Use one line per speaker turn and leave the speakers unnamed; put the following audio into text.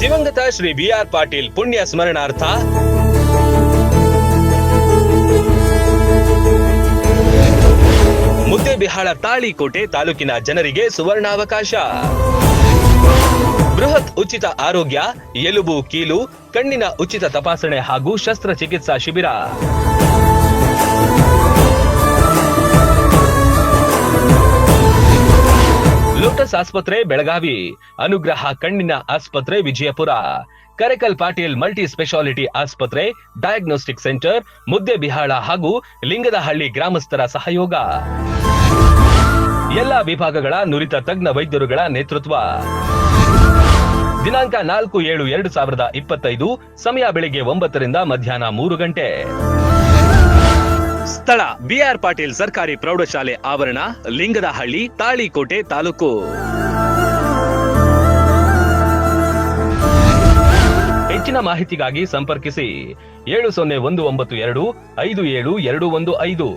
ದಿವಂಗತ Shri B R Patil ಪುಣ್ಯ ಸ್ಮರಣಾರ್ಥ. ಮುದ್ದೇಬಿಹಾಳ ತಾಳಿಕೋಟೆ ತಾಲೂಕಿನ ಜನರಿಗೆ ಸುವರ್ಣಾವಕಾಶ. ಬೃಹತ್ ಉಚಿತ ಆರೋಗ್ಯ, ಎಲುಬು, ಕೀಲು, ಕಣ್ಣಿನ ಉಚಿತ ತಪಾಸಣೆ ಹಾಗೂ ಶಸ್ತ್ರಚಿಕಿತ್ಸಾ ಶಿಬಿರ. ಲೋಟಸ್ ಆಸ್ಪತ್ರೆ, ಬೆಳಗಾವಿ. ಅನುಗ್ರಹ ಕಣ್ಣಿನ ಆಸ್ಪತ್ರೆ, ವಿಜಯಪುರ. ಕರೆಕಲ್ ಪಾಟೀಲ್ ಮಲ್ಟಿ ಸ್ಪೆಷಾಲಿಟಿ ಆಸ್ಪತ್ರೆ ಡಯಾಗ್ನೋಸ್ಟಿಕ್ ಸೆಂಟರ್ ಮುದ್ದೆಬಿಹಾಳ ಹಾಗೂ ಲಿಂಗದಹಳ್ಳಿ ಗ್ರಾಮಸ್ಥರ ಸಹಯೋಗ. ಎಲ್ಲಾ ವಿಭಾಗಗಳ ನುರಿತ ತಜ್ಞ ವೈದ್ಯರುಗಳ ನೇತೃತ್ವ. ದಿನಾಂಕ ನಾಲ್ಕು ಏಳು ಎರಡು ಸಾವಿರದ ಇಪ್ಪತ್ತೈದು, ಸಮಯ ಬೆಳಿಗ್ಗೆ ಒಂಬತ್ತರಿಂದ ಮಧ್ಯಾಹ್ನ ಮೂರು ಗಂಟೆ. ಸ್ಥಳ ಬಿಆರ್ ಪಾಟೀಲ್ ಸರ್ಕಾರಿ ಪ್ರೌಢಶಾಲೆ ಆವರಣ, ಲಿಂಗದಹಳ್ಳಿ, ತಾಳಿಕೋಟೆ ತಾಲೂಕು. ಹೆಚ್ಚಿನ ಮಾಹಿತಿಗಾಗಿ ಸಂಪರ್ಕಿಸಿ ಏಳು ಸೊನ್ನೆ ಒಂದು ಒಂಬತ್ತು ಎರಡು ಐದು ಏಳು ಎರಡು ಒಂದು ಐದು.